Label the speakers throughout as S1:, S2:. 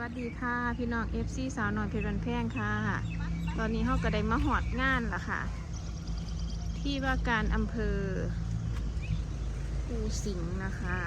S1: วัสดีค่ะพี่น้องเอฟซีสาวหน่อยเพชรบันแพงค่ะ ตอนนี้เขาก็ได้มาหอดงานละค่ะ ที่ว่าการอำเภอภูสิงห์นะคะ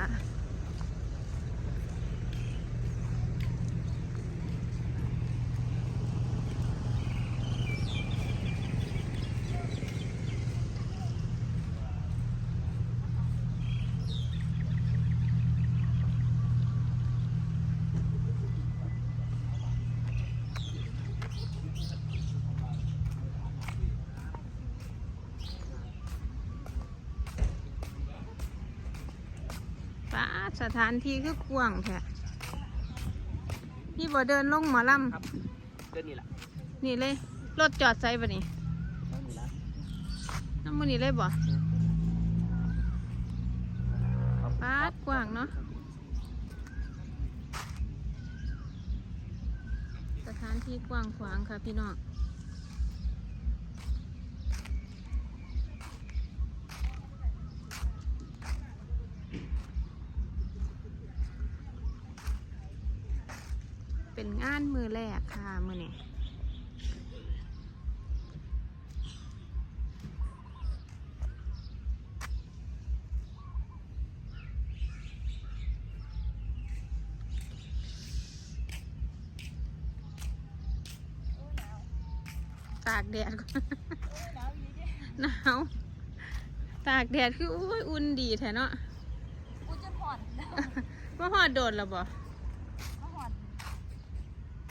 S1: สถานที่คือกว้างแท้พี่บ่เดินลงหมอล
S2: ครับเดือนนี้แหละำ
S1: นี่เลย รถจอดใส่ปะนี่
S2: เดือนนี้ละ
S1: น้ำมันนี่เลยบ่
S2: ครับ
S1: ป้าดกว้างเนาะสถานที่กว้างขวางค่ะพี่น้อง แรกค่ะมือนี่ตากแดดก่อนหนาวตากแดดคืออุ้ยอุ่นดีแท้เนาะ
S3: กูจะผ่อน
S1: ว่าหอดโดดแล้วบ่
S3: มาผ่อน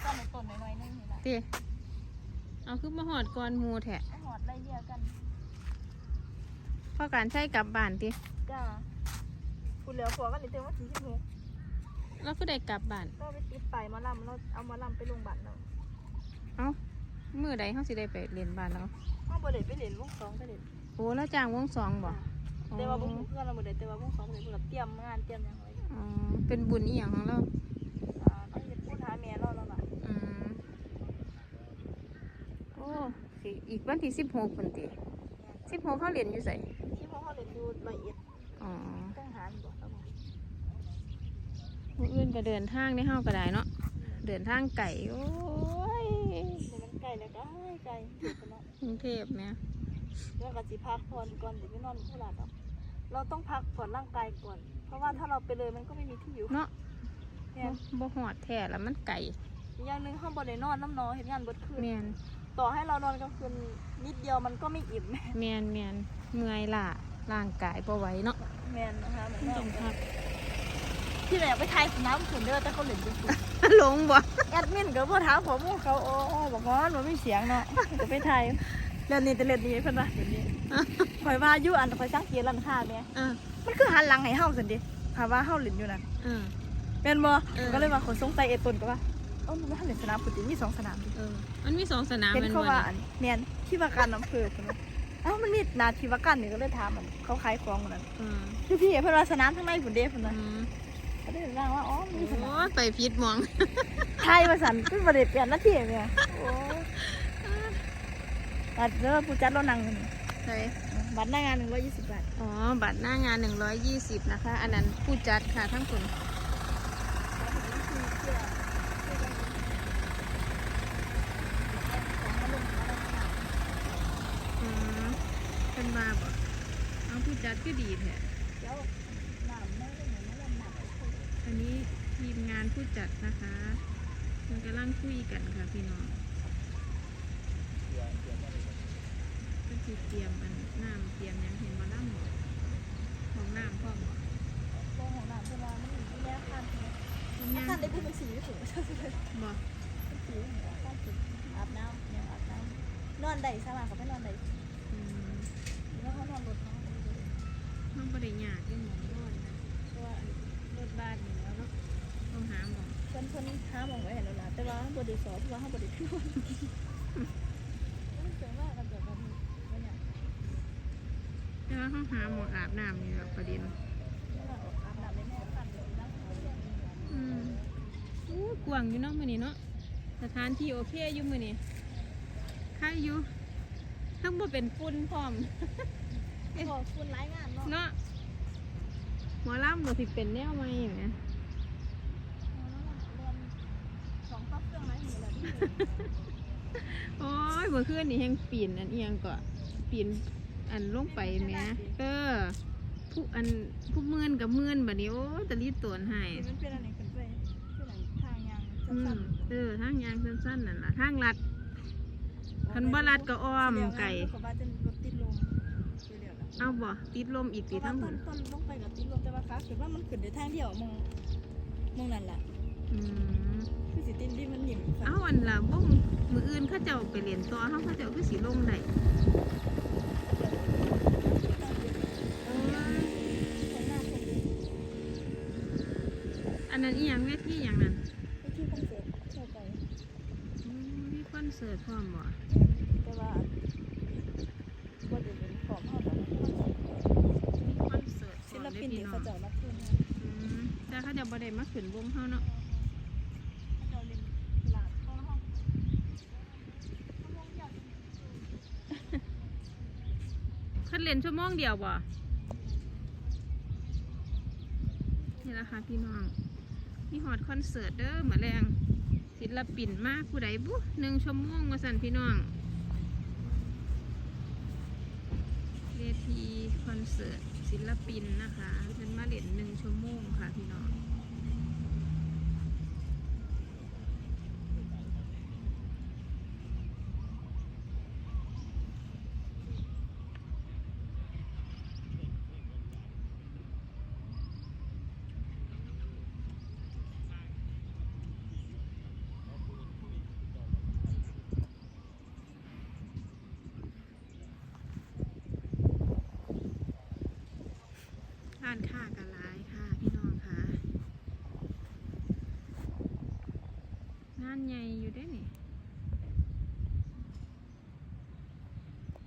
S3: ตอนในต้นน้อยๆนึงนี่แหละ
S1: เตเอาคือมาหอดก่อนหมูแท้
S3: มาหอดไล่เรียกัน
S1: พอการใช้กลับบ้านติ
S3: จ้าคุณเหลือผัวกันเลยเต็มว่าสี่สิบหก
S1: แล้วก็ได้กลับบ้าน
S3: ก็ไปติดไปมาลำเราเอามาลำไปโรงพยาบาลเรา
S1: เอ้ามือใดเขาสิได้ไปเรียนบ้านแล้ว
S3: เอาบริเวไปเล่นวงสองไปเล่น
S1: โอ้แล้วจ้างวงสองบ่
S3: แต่ว่าบุ้งเพื่อนเราบริเวแต่ว่าบุ้งสองบริเวแบบเตรียมงานเตรียมอย่างไร
S1: อ๋อเป็นบุญอีหยังของเรา
S3: อ่าต้องจะพูดหาแม่เราแล้วล่ะ
S1: อืมโอ้ สิอีกวันที่สิบหกคนติสิบหกเขาเรียนอยู่ไส
S3: ที่พ่อเขาเล่นอยู่ละเอียด
S1: อ๋อ
S3: ต้องหารบอกแล้วบอก
S1: ผู้อื่นก็เดินทางได้เฮาก็ได้เนาะเดินทางไก่โอ้ย
S3: แต่มันไกลแล้วก็ไกลเดี๋ยวกันเนาะ
S1: กรุงเทพแหม่
S3: แล้วก็สิพักผ่อนก่อนเดี๋ยวไปนอนที่หลาดเนาะเราต้องพักผ่อนร่างกายก่อน เพราะว่าถ้าเราไปเลยมันก็ไม่มีที่อยู่
S1: เนาะ
S3: เนี่ย
S1: บ่บ่หอดแท้แล้วมันไก่
S3: อีกอย่างหนึ่งห้องบนได้นอนน้ำนอนเห็นงานเบิดคืน
S1: แมน
S3: ต่อให้เรานอนกลางคืนนิดเดียวมันก็ไม่อิ่ม
S1: แมนแมนเมื่อยล่ะร่างกายบ่ไหวเนาะ
S3: แมนนะคะเหมือน
S1: ต้อง
S3: แม่
S1: พัก
S3: ที่ไหนอยากไปทายน้ำขุนเด้อแต่เขาเหลือจริง
S1: หลงบ่
S3: ๆแอดมินก็บ่ถามผมว่าเขาโอ้บอกว่ามันไม่เสียงเนาะจะไปทายเรื่องนี้แต่เรื่องนี้เพิ่นว่าเดี๋ยวนี้ข่อยว่าอยู่อันข่อยสังเกตร้านค้าแม่
S1: เออ
S3: มันคือหันหลังให้เฮาซั่นดิถ้าว่าเฮาเล่นอยู่นั่น
S1: เออ
S3: แม่นบ่
S1: เออ
S3: ก็เลยว่าคนสงสัยเอตนก็ว่า เอ้ามันว่าเล่นสนามฟุตบอลมีสองสนามดิ
S1: เออ มันมีสองสนาม
S3: เห็น
S1: แมัน
S3: เขา
S1: บ่
S3: ว่า
S1: เนี่ย
S3: อันแม่นที่ว่าการอำเภอใช่ไหมเอ้ามันมีนาทีว่าการนี่ก็เลยถามมันเขาขายของมันนั่น
S1: เออ
S3: คือพี่เพิ่นว่าสนามทั้งในฝุ่นเด้เพิ่น
S1: อื
S3: ว่ามก็ได้ร่างว่าอ๋อมันมีสนาม
S1: โอ้ยไปพิษมอง
S3: ไทยว่าสันเป็นบ่ได้เปลี่ยนหน้าที่แม่โอ้บัตรเด้อผู้จัดเรานั่งอยู่นี่
S1: ใช่
S3: บัตรหน้างาน120บาท
S1: อ๋อ บัตรหน้างาน120นะคะ อันนั้นผู้จัดค่ะทั้งคนอืมเป็นมาบ่เอาผู้ จัดก็ดีแท้
S3: เดี๋ยวน้ำไม่ได้เหมือนไม่ได้น้ำ
S1: อันนี้ทีมงานผู้จัดนะคะมันกำลังคุยกันค่ะพี่น้องก็สิเตรียมอันน้ำเตรียมหยังเห็นมาล่ำของน้ำพร้อมบ่
S3: โรงของน้ำเวลามันอยู่ที่แยกข้างใช่ไหม
S1: เป็น
S3: อา
S1: ยัง
S3: คารได้พูดเป็นสีถึง
S1: บ่
S3: สีหัวข้างถึงอาบน้ำเนี่ยอาบน้ำนอนได้สามารถเขาไปนอนได้
S1: อืม
S3: แล้วเขานอนรถเนาะ
S1: ห้องบริยากยังหมองนอนนะเพราะว่ารถบ้านอยู่แล้วเนาะต้องหาหมอง
S3: เพิ่นเพิ่นห้ามองไว้เห็นแล้วล่ะแต่ว่าบไดิสอนเพราะว่าเขาบไดิพูดมันเจ๋งมากันแบบนี้เนี่ย
S1: แต่ว่าห้องหาหมองอาบน้ำนี่แบบประเด็น
S3: อาบน้ำในแม่ฟันเลยนะ
S1: อืมอู้กว้างอยู่เนาะมื้อนี้เนาะสถานที่โอเคอยู่มื้อนี้ใครอยู่ทั้งบ่เป็นฝุ่นพร้อม
S3: ขอบคุณรายงานเนาะ
S1: เนาะหมอลำบ่สิเป็นแนวใหม่แหมโอ้ยเมื่อคืนนี่แฮงปีนอันเอียงก็ปีนอันลงไปแหม่เออผู้อันผู้เมือนกับเมือนบัดนี้โอ้ยตะลีตวนให้
S3: มันเป็นอะไรกันไปเป็นอะไรทางยาง
S1: อื
S3: สั้
S1: ม
S3: น
S1: เออทางยางสั้นๆนั่นล่ะทางลัด
S3: ๆ
S1: คันบ่ลัดก็อ้อมไก่
S3: เขาว่าจะรถติดลมเดี๋ยวๆแล้ว
S1: เอาบ่ติดลมอีก
S3: เพ
S1: ติ
S3: ราะ
S1: ทั้
S3: ว่าง
S1: ห
S3: ต้
S1: ม
S3: น
S1: ด
S3: ต้นต้องไปกับติดลมแต่ว่าขาคือว่ามันขึ้นได้ทางเดียวมองมองนั่นแหละ
S1: อืม
S3: คือสิตินที่มันหนิ่ม
S1: เอาอันละบ่งมืออื่นเขาเจ้าไปเรียนต่อเฮาเขาเจ้าคือสิลงได้เอออันนั้นอีหยังเวทีหยังนั่น
S3: ที่คอนเสิร์ตเชื่อไป
S1: อืมมีคอนเสิร์ตพร้อมบ่
S3: แต่ว่าบ่ได้เป็นของเฮาดอก
S1: คอนเสิร์ ตพ
S3: ศิ
S1: ร้อม
S3: ล
S1: เด้
S3: ปิน
S1: พี่
S3: ที่
S1: น้อ
S3: เขา
S1: ง
S3: เจ้ารับทุนนะ
S1: อืมแต่เขาเจะบ่ได้มาขึ้นวงเฮาเนาะ
S3: เขาเจ้าเล่นตลาดเข้าห้อง
S1: เพิ่นเล่นชั่วโมงเดียวบ่ นี่ล่ะค่ะพี่น้อง มีฮอดคอนเสิร์ตเด้อมื้อแรงศิลปินมาผู้ใดบุหนึ่งชั่วโมงว่าซั่นพี่น้องเวทีคอนเสิร์ต ศิลปินนะคะเป็นมาเล่นหนึ่งชั่วโมงค่ะพี่น้อง ร้านค้ากันหลายค่ะ พี่น้องค่ะงานใหญ่อยู่ได้นี่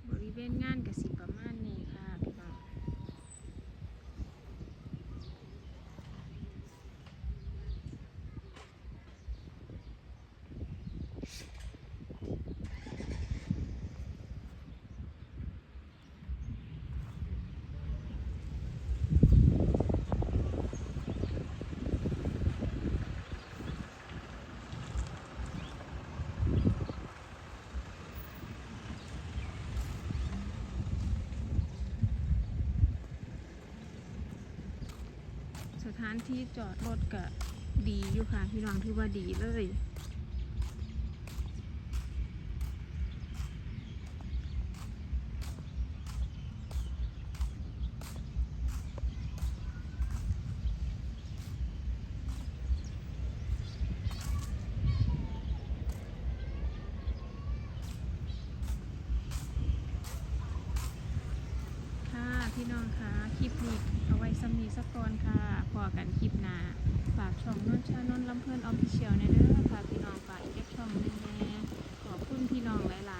S1: บริเวณงานกับสิประพี่น้อง สถานที่จอดรถก็ดีอยู่ค่ะ พี่น้องถือว่าดีเลย พี่น้องคะคลิปนี้เอาไว้สำนีสักก่อนค่ะพอกันคลิปหน้าฝากช่องนนชานนลำเพลินออฟฟิเชียลในเด้อค่ะพี่น้องฝากอีกช่องนึงแน่ขอบคุณพี่น้องหลาย